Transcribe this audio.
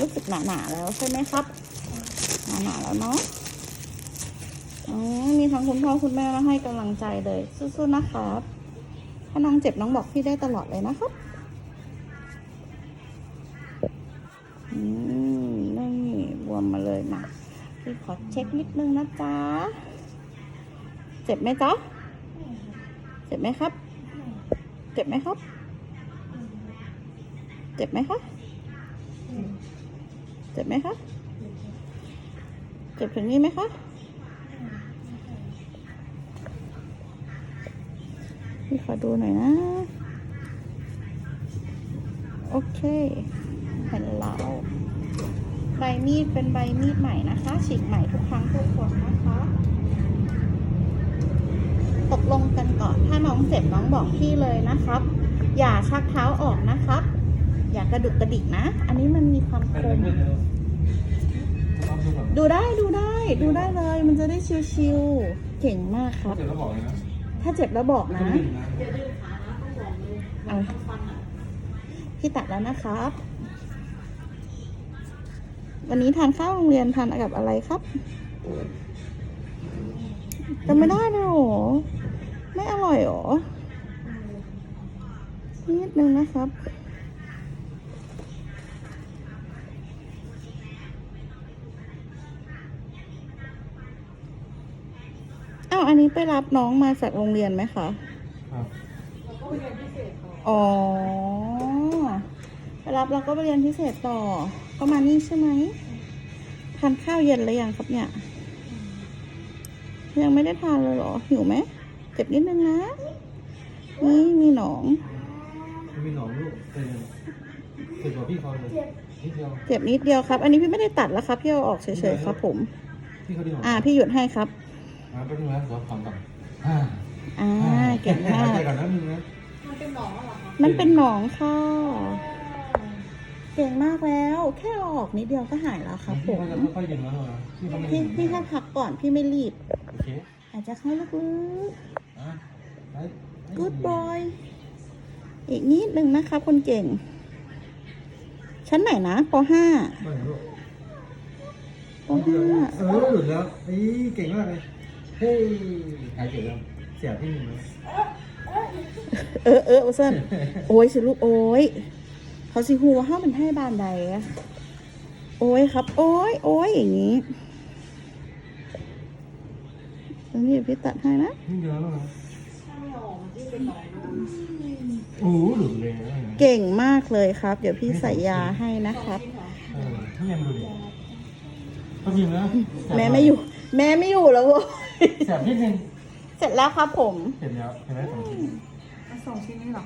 รู้สึกหนาๆแล้วใช่ไหมครับ หนาๆแล้วเนาะอ๋อมีทั้งคุณพ่อคุณแม่มาให้กำลังใจเลยสู้ๆนะครับ ถ้าน้องเจ็บน้องบอกพี่ได้ตลอดเลยนะครับอืมนี่บวมมาเลยมาพี่ขอเช็คนิดนึงนะจ๊ะ เจ็บไหมจ๊ะเจ็บไหมครับ เจ็บไหมครับ เจ็บไหมคะ เจ็บไหมคะ เจ็บถึงนี้ไหมคะ พี่ขอดูหน่อยนะ โอเคเห็นแล้วใบมีดเป็นใบมีดใหม่นะคะ ฉีกใหม่ทุกครั้งทุกคนนะคะ ตกลงกันก่อน ถ้าน้องเจ็บน้องบอกพี่เลยนะครับ อย่าชักเท้าออกนะครับ อย่ากระดุกกระดิกนะ อันนี้มันมีความคม ดูได้ดูได้ดูได้เลย มันจะได้ชิวๆ เก่งมากครับเดี๋ยวเราบอกเลยนะถ้าเจ็บแล้วบอกนะต้องดึงนะเอาพี่ตัดแล้วนะครับ วันนี้ทานข้าวโรงเรียนทานกับอะไรครับจำไม่ได้เลยเหรอ ไม่อร่อยเหรอนิดนึงนะครับ อ้าวอันนี้ไปรับน้องมาจากโรงเรียนไหมคะครับอ๋อ ไปรับแล้วก็ไปเรียนพิเศษต่อ ก็มานี่ใช่ไหมทานข้าวเย็นหรือยังครับเนี่ย ยังไม่ได้ทานเลยเหรอ หิวไหมเจ็บนิดนึงนะ นี่มีหนองไม่มีหนองลูกเป็นเจ็บกว่าพี่เขาเลยนิดเดียวเจ็บนิดเดียวครับ อันนี้พี่ไม่ได้ตัดแล้วครับ พี่เอาออกเฉยๆครับผม พี่เขาดีกว่าอ่า พี่หยุดให้ครับ อ่าแป๊บนึงนะขอถอนก่อนอ่าอ่าเก่งมาหายกใจก่อนนะนึงนะมันเป็นหนองค่ะ เก่งมากแล้ว แค่เอาออกนิดเดียวก็หายแล้วครับผพี่มเขาจะค่อยๆดึงแล้วนะพี่เขาไม่พี่ดึงพี่แค่พักก่อนพี่ไม่รีบ โอเคอาจจะเข้าลึกอะไปๆ good boy อีกนิดนึงนะคะคนเก่ง ชั้นไหนนะป .5 ไปลูกปเออหลุดแล้วเอ้ยเก่งมากเลย เฮ้ยหายเจ็บแล้วเสียบที่หนึ่งเลย .5 เออเออโอเซนโอ้ยสิลูกโอ้ยเขาสิหัวห้ามันให้บานใดอะโอ้ยครับ โอ้ยโอ้ยอย่างนี้ตรงนี้เดี๋ยวพี่ตัดให้นะนี่เดียวแล้วนะโอ้โหหลุดเลยนะเก่งมากเลยครับ เดี๋ยวพี่ใส่ยาให้นะครับเออนี่ยังดูดิก็พิมพ์นะแม่ไม่อยู่ แม่ไม่อยู่แล้วว้ย เสียบนิดนึง เสร็จแล้วครับผม เห็นแล้วเห็นไหมสองชิ้น สองชิ้นนี้หรอ